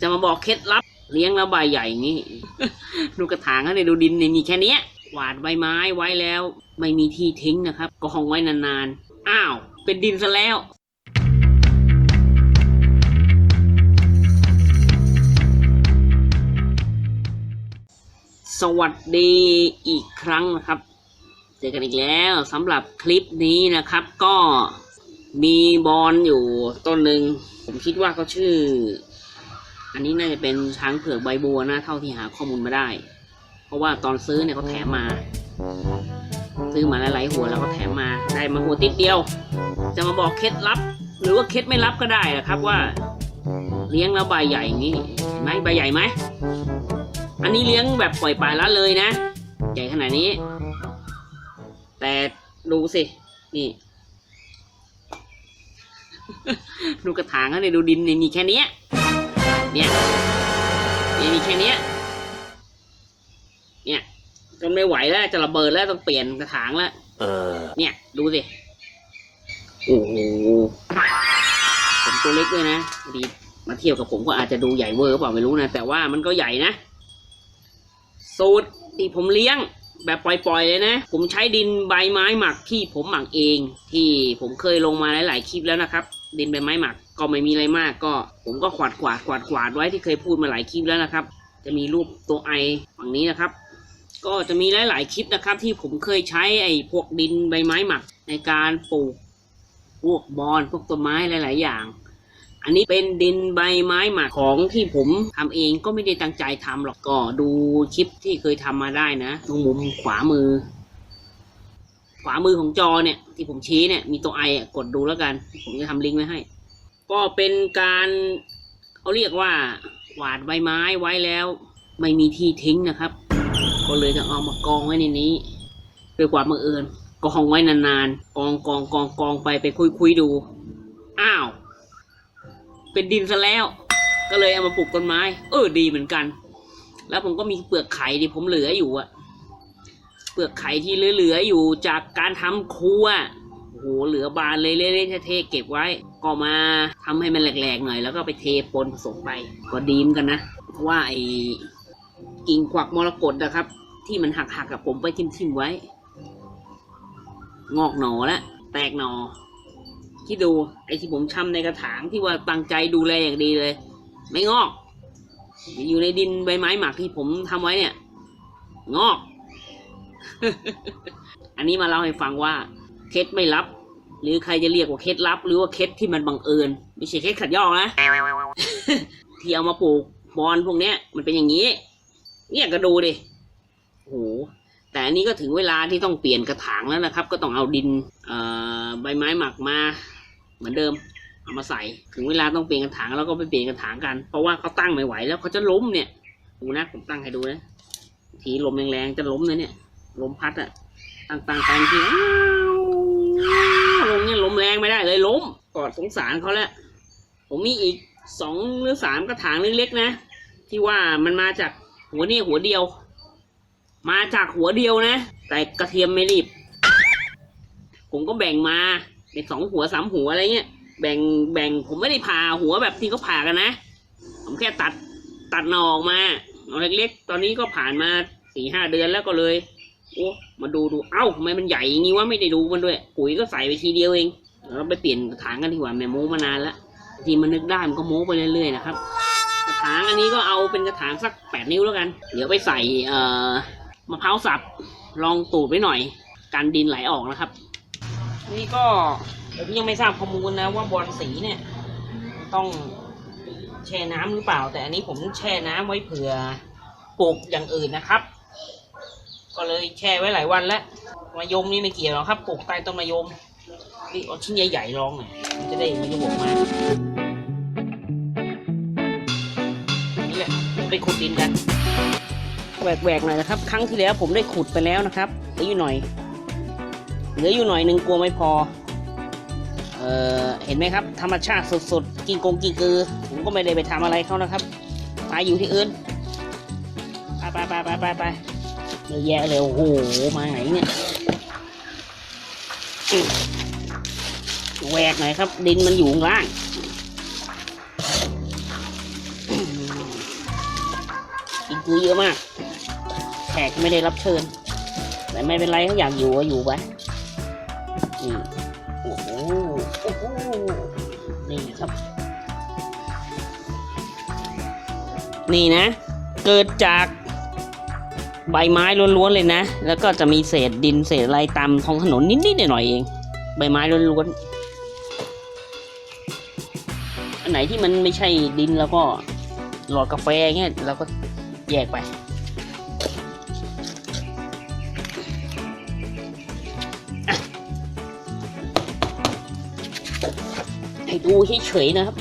จะมาบอกเคล็ดลับ เลี้ยงแล้วใบใหญ่อย่างนี้ดูกระถางเขาเนี่ยดูดินเนี่ยมีแค่เนี้ยหวานใบไม้ไว้แล้ว ไม่มีที่ทิ้งนะครับก็คงไว้นานๆ อ้าว เป็นดินซะแล้วสวัสดีอีกครั้งนะครับ เจอกันอีกแล้วสำหรับคลิปนี้นะครับ ก็มีบอลอยู่ต้นหนึ่งผมคิดว่าเขาชื่อ อันนี้น่าจะเป็นช้างเผือกใบบัวนะเท่าที่หาข้อมูลมาได้ เพราะว่าตอนซื้อเนี่ยเขาแถมมา ซื้อมาหลายๆหัวแล้วก็แถมมาได้มาหัวติดเดียว จะมาบอกเคล็ดลับ หรือว่าเคล็ดไม่ลับก็ได้นะครับว่า เลี้ยงแล้วใบใหญ่อย่างนี้เห็นไหมใบใหญ่ไหมอันนี้เลี้ยงแบบปล่อยปลาละเลยนะ ใหญ่ขนาดนี้ แต่ดูสินี่ดูกระถางเขาเนี่ยดูดินเนี่ยมีแค่นี้ เนี่ยนี่มีแค่เนี้ยเนี่ยจนไม่ไหวแล้วจะระเบิดแล้วต้องเปลี่ยนกระถางแล้วเออ เนี่ยดูสิโอ้โหผมตัวเล็กด้วยนะพอดีมาเที่ยวกับผมก็อาจจะดูใหญ่เวอร์เปล่าไม่รู้นะแต่ว่ามันก็ใหญ่นะสูตรที่ผมเลี้ยงแบบปล่อยๆเลยนะ ผมใช้ดินใบไม้หมักที่ผมหมักเอง ที่ผมเคยลงมาหลายๆคลิปแล้วนะครับ ดินใบไม้หมัก ก็ไม่มีอะไรมากก็ ผมก็ขวาดขวาดขวาดขวาดไว้ที่เคยพูดมาหลายคลิปแล้วนะครับ จะมีรูปตัวไอฝั่งนี้นะครับ ก็จะมีหลาย ๆ คลิปนะครับ ที่ผมเคยใช้ไอ้พวกดินใบไม้หมักในการปลูกพวกบอนพวกต้นไม้หลาย ๆ อย่าง อันนี้เป็นดินใบไม้หมักของที่ผมทำเองก็ไม่ได้ตั้งใจทำหรอกก็ดูคลิปที่เคยทำมาได้นะตรงมุมขวามือ ขวามือของจอเนี่ย ที่ผมชี้เนี่ยมีตัวไออะกดดูแล้วกัน ผมจะทำลิงก์ไว้ให้ ก็เป็นการเขาเรียกว่าหวาดใบไม้ไว้แล้ว ไม่มีที่ทิ้งนะครับ ก็เลยจะเอามากองไว้ในนี้ด้วยความบังเอิญกองไว้นานๆกองกองกองกองไปไปคุยคุยดู อ้าว เป็นดินซะแล้ว ก็เลยเอามาปลูกต้นไม้ เออดีเหมือนกัน แล้วผมก็มีเปลือกไข่ที่ผมเหลืออยู่อะเปลือกไข่ที่เหลือๆอยู่จากการทำครัว โอ้โหเหลือบานเลยเละๆเทๆเก็บไว้ ก็มาทำให้มันแหลกๆหน่อยแล้วก็ไปเทปนผสมไป ก็ดีมกันนะเพราะว่าไอ้กิ่งขวักมรกตนะครับ ที่มันหักๆกับผมไปทิ่มๆไว้ งอกหนอแล้วแตกหนอที่ดูไอ้ที่ผมชำในกระถางที่ว่าตั้งใจดูแลอย่างดีเลย ไม่งอก อยู่ในดินใบไม้หมักที่ผมทำไว้เนี่ย งอก อันนี้มาเล่าให้ฟังว่า เคล็ดไม่ลับ หรือใครจะเรียกว่าเคล็ดลับ หรือว่าเคล็ดที่มันบังเอิญ ไม่ใช่เคล็ดขัดยอกนะ ที่เอามาปลูกบอนพวกเนี้ย มันเป็นอย่างนี้ เนี่ยก็ดูดิโอ้โหแต่อันนี้ก็ถึงเวลาที่ต้องเปลี่ยนกระถางแล้วนะครับ ก็ต้องเอาดินเอ่อใบไม้หมักมา เหมือนเดิม เอามาใส่ถึงเวลาต้องเปลี่ยนกระถางแล้วก็ไปเปลี่ยนกระถางกัน เพราะว่าเขาตั้งไม่ไหวแล้วเขาจะล้มเนี่ยดูนะผมตั้งให้ดูนะทีลมแรงๆจะล้มเลยเนี่ย ลมพัดอะตั้งตั้งแต่งทีอ้าว ลงเนี่ยลมแรงไม่ได้เลยล้มกอดสงสารเขาแล้วผมมีอีกสองหรือสามกระถางเล็กๆนะ ที่ว่ามันมาจากหัวนี่หัวเดียว มาจากหัวเดียวนะ แต่กระเทียมไม่รีบ ผมก็แบ่งมาเป็นสองหัวสามหัวอะไรเงี้ยแบ่งแบ่งผมไม่ได้ผ่าหัวแบบที่เขาผ่ากันนะ ผมแค่ตัดตัดหนอออกมาหนอเล็กๆ ตอนนี้ก็ผ่านมาสี่ห้าเดือนแล้วก็เลย โอ้มาดูดู เอ้าทำไมมันใหญ่อย่างนี้วะไม่ได้ดูมันด้วย ปุ๋ยก็ใส่ไปทีเดียวเอง เราไปเปลี่ยนกระถางกันดีกว่าแม่โม้มานานแล้วทีมันนึกได้มันก็โม้ไปเรื่อยๆนะครับ กระถางอันนี้ก็เอาเป็นกระถางสักแปดนิ้วแล้วกัน เดี๋ยวไปใส่เอ่อมะพร้าวสับลองตูดไว้หน่อย กันดินไหลออกนะครับ นี่ก็ผมยังไม่ทราบข้อมูลนะว่าบอลสีเนี่ย ต้องแช่น้ำหรือเปล่า แต่อันนี้ผมแช่น้ำไว้เผื่อปลูกอย่างอื่นนะครับ ก็เลยแช่ไว้หลายวันแล้วมะยมนี่ไม่เกี่ยวหรอกครับปลูกใต้ต้นมะยมนี่เอาชิ้นใหญ่ๆลองหน่อยมันจะได้ไม่ระบบมานี่แหละไปขุดดินกันแหวกๆหน่อยนะครับ ครั้งที่แล้วผมได้ขุดไปแล้วนะครับเหลืออยู่หน่อยเหลืออยู่หน่อยหนึ่งกลัวไม่พอเอ่อเห็นไหมครับ ธรรมชาติสดๆกินกงกินกือ ผมก็ไม่ได้ไปทำอะไรเขานะครับไปอยู่ที่อื่นไปไปไปไปไป เยอะแยะเลยโอ้โหมาไหนเนี่ยแหวกหน่อยครับ ดินมันอยู่ข้างล่างอืมคุยเยอะมากแขกไม่ได้รับเชิญ แต่ไม่เป็นไรเขาอยากอยู่ก็อยู่ไปนี่โอ้โหโอ้โหนี่ครับ นี่นะ เกิดจาก ใบไม้ล้วนๆเลยนะ แล้วก็จะมีเศษดินเศษอะไรตามท้องถนนนิดๆหน่อยๆเอง ใบไม้ล้วนๆ อันไหนที่มันไม่ใช่ดินแล้วก็หลอดกาแฟเงี้ยเราก็แยกไปอะให้ดูเฉยๆนะครับ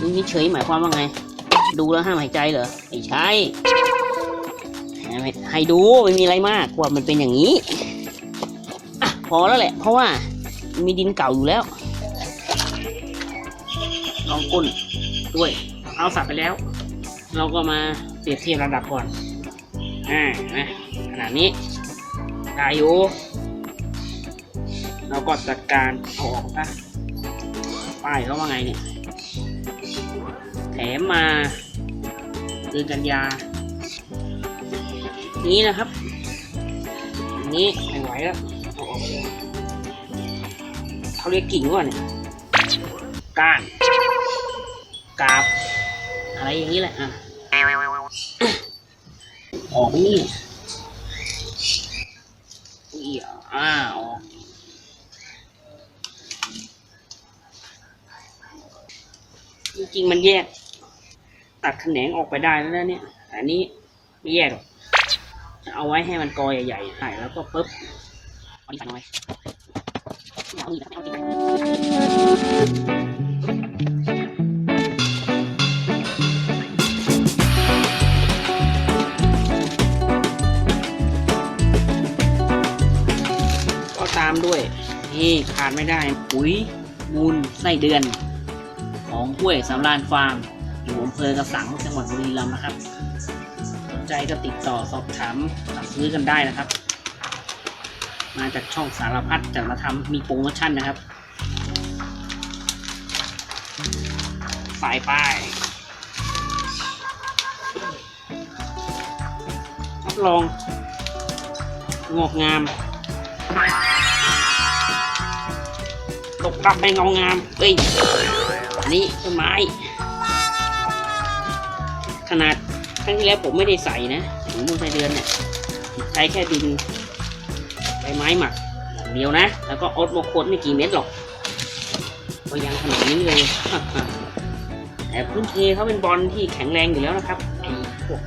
ดูเฉยๆหมายความว่าไง ดูแล้วห้ามหายใจเหรอไม่ใช่ให้ดูไม่มีอะไรมากว่ามันเป็นอย่างนี้อะพอแล้วแหละ เพราะว่ามีดินเก่าอยู่แล้ว ลองก้นด้วย เอาสับไปแล้ว เราก็มาเปรียบเทียบระดับก่อนอ่านะขนาดนี้ได้อยู่เราก็จัดการออกซะป้ายเขาว่าไงเนี่ย แถมมา ดือนกันยา นี้นะครับ อันนี้ไม่ไหวแล้วเขาเรียกกิ่งว่าเนี่ยก้านกาบ อะไรอย่างนี้แหละอะออกนี่อุยอ่าออกจริงๆมันแยก ตัดแขนงออกไปได้แล้วนะเนี่ยแต่อันนี้ไม่แยกหรอกเอาไว้ให้มันกอใหญ่ๆใส่แล้วก็ปุ๊บเอาดีใส่หน่อยเอาดีเอาดีก็ตามด้วยนี่ขาดไม่ได้ปุ๋ยมูลไส้เดือน ของห้วยสำรานฟาร์ม อยู่อำเภอกระสังจังหวัดบุรีรัมย์นะครับสนใจก็ติดต่อสอบถามสั่งซื้อกันได้นะครับ มาจากช่องสารพัดจัดมาทำมีโปรโมชั่นนะครับสายป้ายรับรองงอกงามตกกลับไปเงางามเอ้ยอันนี้ต้นไม้ ขนาดครั้งที่แล้วผมไม่ได้ใส่นะถุงมือไฟเดือนเนี่ยใช้แค่ดินใบไม้หมักอย่างเดียวนะ แล้วก็อดโมโคตไม่กี่เม็ดหรอกก็ยังขนาดนี้เลยแต่พื้นเพเขาเป็นบอลที่แข็งแรงอยู่แล้วนะครับไอ้พวก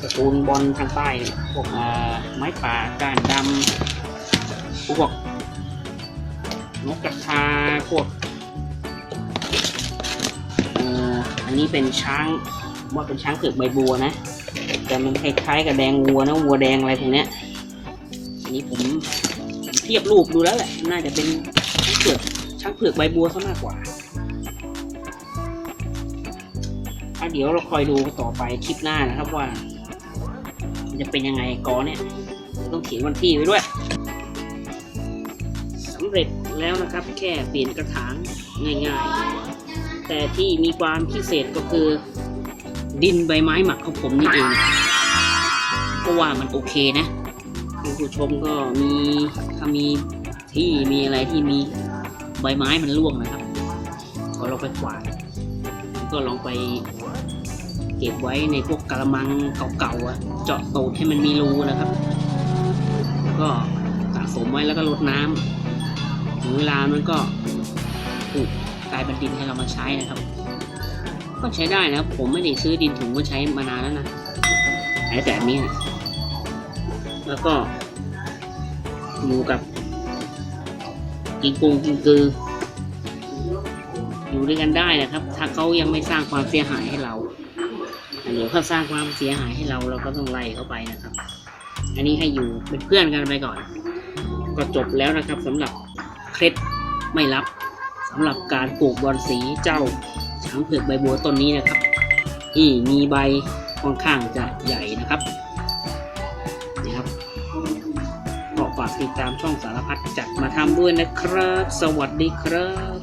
ตระกูลบอลทางใต้พวกอ่าไม้ป่าก้านดำพวกนกกระทาพวก นนี้เป็นช้างว่าเป็นช้างเผือกใบบัวนะแต่มันคล้ายๆกับแดงวัวนะวัวแดงอะไรพวกเนี้ยอันนี้ผมเทียบรูปดูแล้วแหละน่าจะเป็นช้างเผือกช้างเผือกใบบัวซะมากกว่าเดี๋ยวเราคอยดูต่อไปคลิปหน้านะครับว่ามันจะเป็นยังไงกอเนี่ย ต้องเขียนวันที่ไว้ด้วยสำเร็จแล้วนะครับ แค่เปลี่ยนกระถางง่าย ๆ แต่ที่มีความพิเศษก็คือ ดินใบไม้หมักของผมนี่เองเพราะว่ามันโอเคนะคุณผู้ชมก็มีถ้ามีที่มีอะไรที่มีใบไม้มันร่วงนะครับ ก็ลองไปกวาดก็ลองไปเก็บไว้ในพวกกระมังเก่าๆเจาะตูดให้มันมีรูนะครับ แล้วก็สะสมไว้แล้วก็รดน้ำถึงเวลามันก็ปลู กลายเป็นดินให้เรามาใช้นะครับ ก็ใช้ได้นะครับ ผมไม่ได้ซื้อดินถุงก็ใช้มานานแล้วนะใช้แต่อันนี้นะแล้วก็ อยู่กับกิงกุงกิงกือ อยู่ด้วยกันได้นะครับ ถ้าเขายังไม่สร้างความเสียหายให้เราเดี๋ยวเขาสร้างความเสียหายให้เราเราก็ต้องไล่เขาไปนะครับ อันนี้ให้อยู่เป็นเพื่อนกันไปก่อน ก็จบแล้วนะครับสำหรับเคล็ดไม่รับ สำหรับการปลูกบอนสีเจ้าช้างเผือกใบบัวต้นนี้นะครับ ที่มีใบค่อนข้างจะใหญ่นะครับนี่ครับก็ฝากติดตามช่องสารพัดจัดมาทำด้วยนะครับ สวัสดีครับ